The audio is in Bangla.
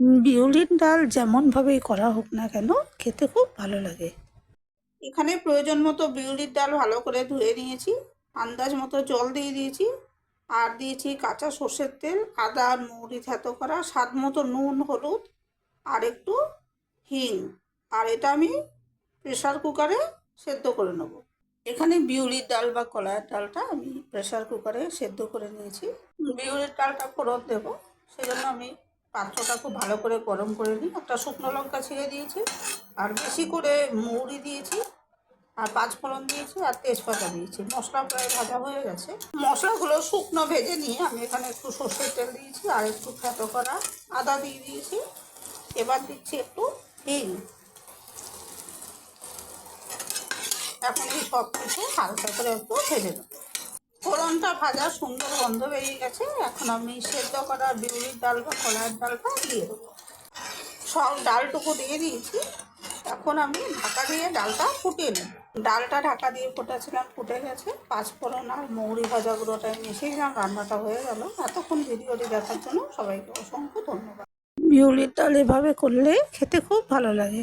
বিউলির ডাল যেমনভাবেই করা হোক না কেন, খেতে খুব ভালো লাগে। এখানে প্রয়োজন মতো বিউলির ডাল ভালো করে ধুয়ে নিয়েছি, আন্দাজ মতো জল দিয়ে দিয়েছি, আর দিয়েছি কাঁচা সর্ষের তেল, আদা আর মৌরি থেতো করা, স্বাদ মতো নুন, হলুদ, আর একটু হিং। আর এটা আমি প্রেশার কুকারে সেদ্ধ করে নেব। এখানে বিউলির ডাল বা কলাইয়ের ডালটা আমি প্রেশার কুকারে সেদ্ধ করে নিয়েছি। বিউলির ডালটা ফোড়ন দেবো, সেজন্য আমি পাত্রটা খুব ভালো করে গরম করে নিই। একটা শুকনো লঙ্কা ছিঁড়ে দিয়েছি, আর বেশি করে মৌরি দিয়েছি, আর পাঁচ ফোড়ন দিয়েছি, আর তেজপাতা দিয়েছি। মশলা প্রায় ভাজা হয়ে গেছে। মশলাগুলো শুকনো ভেজে নিয়ে আমি এখানে একটু সর্ষের তেল দিয়েছি, আর একটু ফেটো করা আদা দিয়ে দিয়েছি। এবার দিচ্ছি একটু হিং। এখন এই সব কিছু হালকা করে একটু ভেজে নেব। ফোড়নটা ভাজা, সুন্দর গন্ধ বেরিয়ে গেছে। এখন আমি সেদ্ধ করা বিউলির ডাল বা কলার ডালটা দিয়ে দেবো। সব ডালটুকু দিয়ে দিয়েছি। এখন আমি ঢাকা দিয়ে ডালটা ফুটিয়ে নেব। ডালটা ঢাকা দিয়ে ফোটাছিলাম, ফুটে গেছে। পাঁচ ফোড়ন আর মৌরি ভাজা গুঁড়োটা মিশিয়েছিলাম রান্নাটা হয়ে গেল। এতক্ষণ ভিডিওটি দেখার জন্য সবাইকে অসংখ্য ধন্যবাদ। বিউলির ডাল এভাবে করলে খেতে খুব ভালো লাগে।